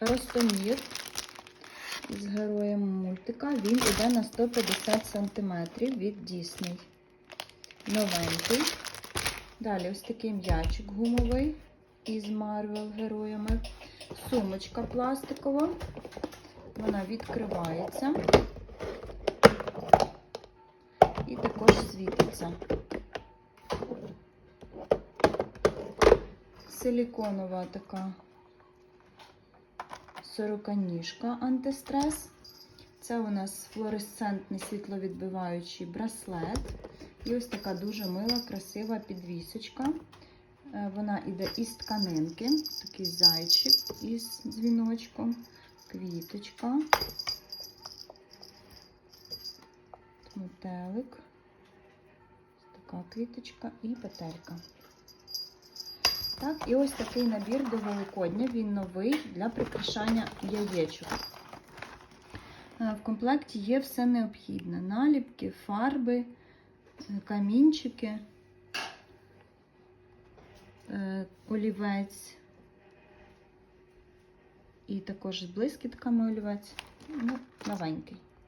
Ростомір з героєм мультика. Він іде на 150 см від Дісней. Новенький. Далі ось такий м'ячик гумовий із Марвел героями. Сумочка пластикова. Вона відкривається. І також світиться. Силіконова така сороканіжка антистрес. Це у нас флуоресцентний світловідбиваючий браслет. І ось така дуже мила, красива підвісочка. Е, Вона йде із тканинки. Такий зайчик із дзвіночком, квіточка, метелик, така квіточка і петелька. Так, і ось такий набір до Великодня. Він новий для прикрашання яєчок. Е, В комплекті є все необхідне: наліпки, фарби, е, камінчики, е, олівець і також з блискітками олівець. Ну, новенький.